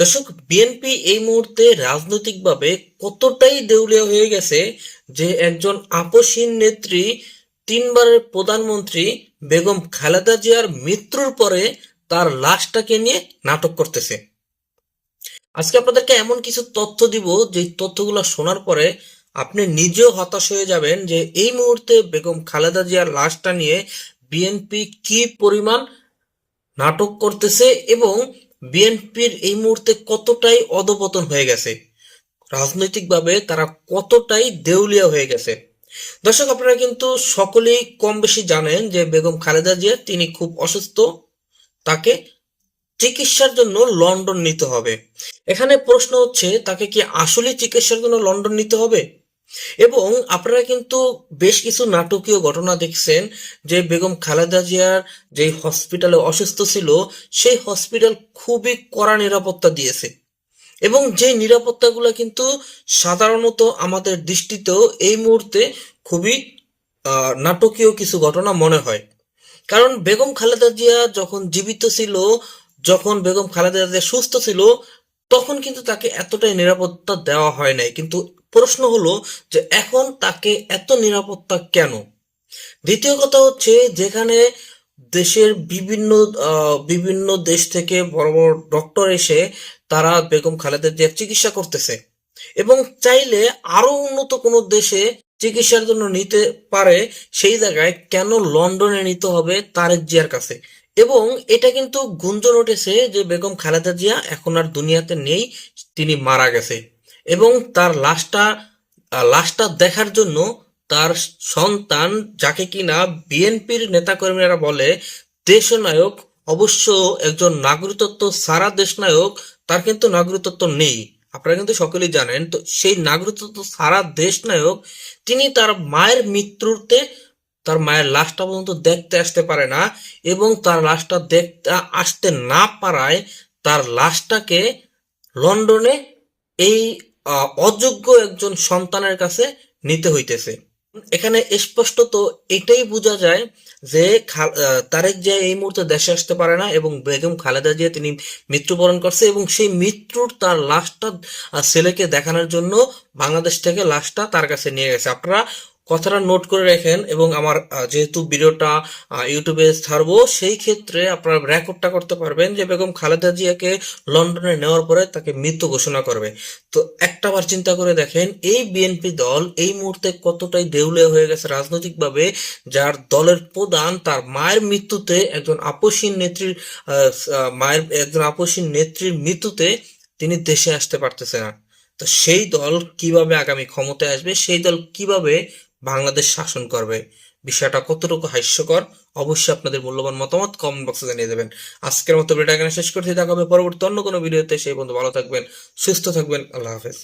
দর্শক বিএনপি এই মুহূর্তে রাজনৈতিকভাবে কতটাই দেউলিয়া হয়ে গেছে যে একজন আপসহীন নেত্রী, তিনবারের প্রধানমন্ত্রী বেগম খালেদা জিয়ার মৃত্যুর পরে তার লাশটাকে নিয়ে নাটক করতেছে। আজকে আপনাদেরকে এমন কিছু তথ্য দিব যে তথ্যগুলো শোনার পরে আপনি নিজেও হতাশ হয়ে যাবেন যে এই মুহূর্তে বেগম খালেদা জিয়ার লাশটা নিয়ে বিএনপি কি পরিমাণ নাটক করতেছে এবং বিএনপির এই মুহূর্তে কতটাই অধপতন হয়ে গেছে? রাজনৈতিকভাবে তারা কতটাই দেউলিয়া হয়ে গেছে? দর্শক, আপনারা কিন্তু সকলেই কম বেশি জানেন যে বেগম খালেদা জিয়া, তিনি খুব অসুস্থ। তাকে চিকিৎসার জন্য লন্ডন নিতে হবে। এখানে প্রশ্ন হচ্ছে, তাকে কি আসলে চিকিৎসার জন্য লন্ডন নিতে হবে? এবং আপনারা কিন্তু বেশ কিছু নাটকীয় ঘটনা দেখছেন, যে বেগম খালেদা জিয়ার যে হসপিটালে অসুস্থ ছিল, সেই হসপিটাল খুবই কড়া নিরাপত্তা দিয়েছে। এবং যে নিরাপত্তাগুলো কিন্তু সাধারণত আমাদের দৃষ্টিতেও এই মুহূর্তে খুবই নাটকীয় কিছু ঘটনা মনে হয়। কারণ বেগম খালেদা জিয়া যখন জীবিত ছিল, যখন বেগম খালেদা জিয়া সুস্থ ছিল তখন কিন্তু তাকে এতটাই নিরাপত্তা দেওয়া হয় নাই। কিন্তু প্রশ্ন হলো যে এখন তাকে এত নিরাপত্তা কেন? দ্বিতীয় কথা হচ্ছে যেখানে দেশের বিভিন্ন বিভিন্ন দেশ থেকে বড় বড় ডক্টর এসে তারা বেগম খালেদা জিয়ার চিকিৎসা করতেছে। এবং চাইলে আরও উন্নত কোনো দেশে চিকিৎসার জন্য নিতে পারে সেই জায়গায় কেন লন্ডনে নিতে হবে তারেক জিয়ার কাছে? এবং এটা কিন্তু গুঞ্জন উঠেছে যে বেগম খালেদা জিয়া এখন আর দুনিয়াতে নেই, তিনি মারা গেছে। এবং তার লাশটা লাশটা দেখার জন্য তার সন্তান, যাকে কিনা বিএনপির নেতাকর্মীরা বলে দেশনায়ক, অবশ্য একজন নাগরিকত্ব সারা দেশনায়ক, তার কিন্তু নাগরিকত্ব নেই। আপনারা কিন্তু সকলেই জানেন, তো সেই নাগরিকত্ব সারা দেশনায়ক, তিনি তার মায়ের মৃত্যুতে তার মায়ের লাশটা পর্যন্ত দেখতে আসতে পারে না এবং তার লাশটা দেখতে আসতে না পারায় তার লাশটাকে লন্ডনে এই অযোগ্য একজন সন্তানের কাছে নিতে হইতেছে। এখানে স্পষ্টত এটাই বোঝা যায় যে তারেক জিয়া এই মুহূর্তে দেশে আসতে পারে না এবং বেগম খালেদা জিয়া তিনি মৃত্যুবরণ করছে এবং সেই মৃত্যুর তার লাশটা ছেলেকে দেখানোর জন্য বাংলাদেশ থেকে লাশটা তার কাছে নিয়ে গেছে। আপনারা কথাটা নোট করে রাখেন এবং আমার যেহেতু ভিডিওটা ইউটিউবে ছাড়বো, সেই ক্ষেত্রে আপনারা রেকর্ডটা করতে পারবেন যে বেগম খালেদা জিয়াকে লন্ডনে নেওয়ার পরে তাকে মৃত্যু ঘোষণা করবে। তো একটাবার চিন্তা করে দেখেন, এই বিএনপি দল এই মুহূর্তে কতটাই দেউলে হয়ে গেছে রাজনৈতিকভাবে, যার দলের প্রধান তার মায়ের মৃত্যুতে একজন আপসীন নেত্রীর মায়ের একজন আপসীন নেত্রীর মৃত্যুতে তিনি দেশে আসতে পারতেছে না। তো সেই দল কীভাবে আগামী ক্ষমতায় আসবে, সেই দল কীভাবে বাংলাদেশ শাসন করবে। বিষয়টা কতটুকু হাস্যকর, অবশ্যই আপনাদের মূল্যবান মতামত কমেন্ট বক্সে জানিয়ে দেবেন। আজকের মতো ভিডিওটা এখানে শেষ করতে দেখা হবে পরবর্তী অন্য কোনো ভিডিওতে সেই বন্ধু ভালো থাকবেন, সুস্থ থাকবেন। আল্লাহ হাফেজ।